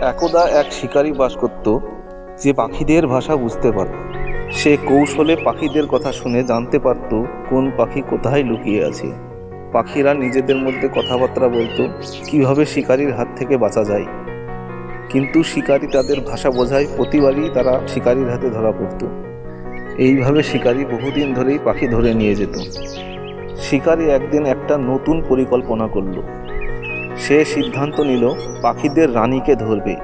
একদা এক শিকারী বাস করত যে পাখিদের ভাষা বুঝতে পারত। সে কৌশলে পাখিদের কথা শুনে জানতে পারত কোন পাখি কোথায় লুকিয়ে আছে। পাখিরা নিজেদের মধ্যে কথাবার্তা বলতো, কীভাবে শিকারীর হাত থেকে বাঁচা যায়। কিন্তু শিকারী তাদের ভাষা বোঝায়, প্রতিবারই তারা শিকারীর হাতে ধরা পড়ত। এইভাবে শিকারী বহুদিন ধরেই পাখি ধরে নিয়ে যেত। শিকারী একদিন একটা নতুন পরিকল্পনা করল। সে সিদ্ধান্ত নিল, পাখিদের রানীকে ধরবে।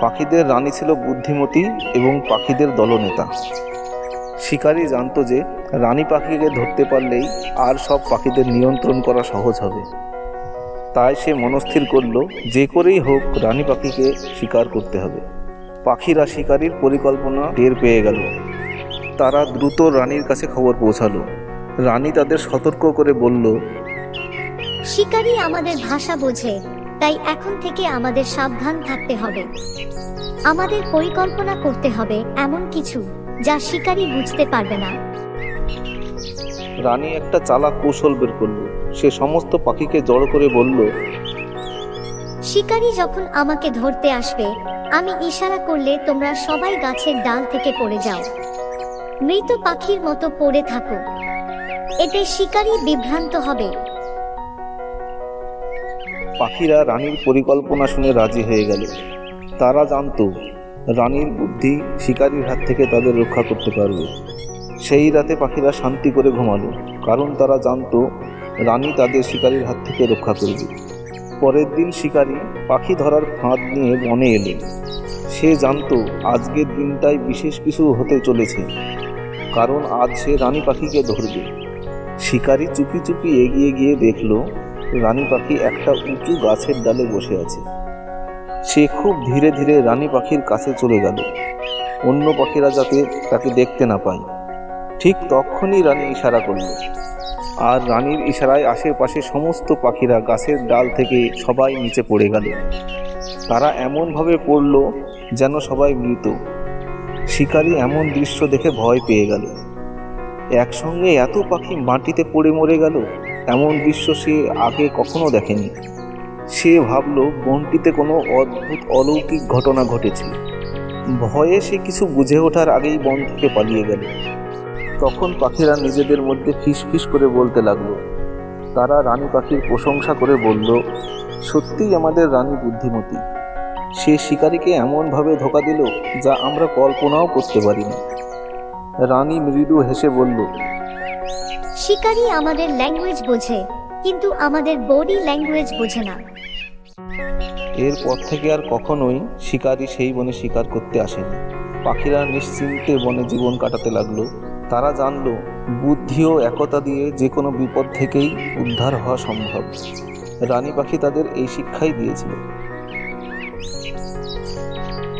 পাখিদের রানী ছিল বুদ্ধিমতী এবং পাখিদের দলনেতা। শিকারী জানতো যে, রানী পাখিকে ধরতে পারলেই আর সব পাখিদের নিয়ন্ত্রণ করা সহজ হবে। তাই সে মনস্থির করল, যে করেই হোক রানী পাখিকে শিকার করতে হবে। পাখিরা শিকারীর পরিকল্পনা টের পেয়ে গেল। তারা দ্রুত রানীর কাছে খবর পৌঁছালো। রানী তাদের সতর্ক করে বলল শিকারী আমাদের ভাষা বোঝে তাই এখন থেকে আমাদের সাবধান থাকতে হবে। আমাদের পরিকল্পনা করতে হবে এমন কিছু যা শিকারী বুঝতে পারবে না। রানী একটা চালাক কৌশল বের করল। সে সমস্ত পাখিকে জড়ো করে বলল শিকারী যখন আমাকে ধরতে আসবে আমি ইশারা করলে তোমরা সবাই গাছের ডাল থেকে পড়ে যাও। মৃত পাখির মতো পড়ে থাকো। এতে শিকারী বিভ্রান্ত হবে। পাখিরা রানীর পরিকল্পনা শুনে রাজি হয়ে গেল। তারা জানত, রানীর বুদ্ধি শিকারীর হাত থেকে তাদের রক্ষা করতে পারবে। সেই রাতে পাখিরা শান্তি করে ঘুমালো, কারণ তারা জানত, রানী তাদের শিকারীর হাত থেকে রক্ষা করবে। পরের দিন শিকারী পাখি ধরার ফাঁদ নিয়ে বনে এলো। সে জানত, আজকের দিনটাই বিশেষ কিছু হতে চলেছে, কারণ আজ সে রানী পাখিকে ধরবে। শিকারী চুপি চুপি এগিয়ে গিয়ে দেখল রানী পাখি একটা উঁচু গাছের ডালে বসে আছে। সে খুব ধীরে ধীরে রানী পাখির কাছে চলে গেল। অন্য পাখিরা যাতে তাকে দেখতে না পায়। ঠিক তখনই রানী ইশারা করল। আর রানীর ইশারায় আশেপাশে সমস্ত পাখিরা গাছের ডাল থেকে সবাই নিচে পড়ে গেল। তারা এমনভাবে পড়ল যেন সবাই মৃত। শিকারী এমন দৃশ্য দেখে ভয় পেয়ে গেল। একসঙ্গে এত পাখি মাটিতে পড়ে মরে গেল। এমন দৃশ্য সে আগে কখনো দেখেনি। সে ভাবল, বনটিতে কোনো অদ্ভুত অলৌকিক ঘটনা ঘটেছে। ভয়ে সে কিছু বুঝে ওঠার আগেই বন থেকে পালিয়ে গেল। তখন পাখিরা নিজেদের মধ্যে ফিস করে বলতে লাগল। তারা রানী পাখির প্রশংসা করে বলল, সত্যিই আমাদের রানী বুদ্ধিমতী। সে শিকারীকে এমনভাবে ধোকা দিল যা আমরা কল্পনাও করতে পারিনি। রানী মৃদু হেসে বলল শিকারী আমাদের ল্যাঙ্গুয়েজ বোঝে, কিন্তু আমাদের বডি ল্যাঙ্গুয়েজ বোঝে না। এরপর থেকে আর কখনোই শিকারী সেই বনে শিকার করতে আসেনি। পাখিরা নিশ্চিন্তে বনে জীবন কাটাতে লাগল। তারা জানলো বুদ্ধি ও একতা দিয়ে যে কোনো বিপদ থেকেই উদ্ধার হওয়া সম্ভব। রানী পাখি তাদের এই শিক্ষাই দিয়েছিল।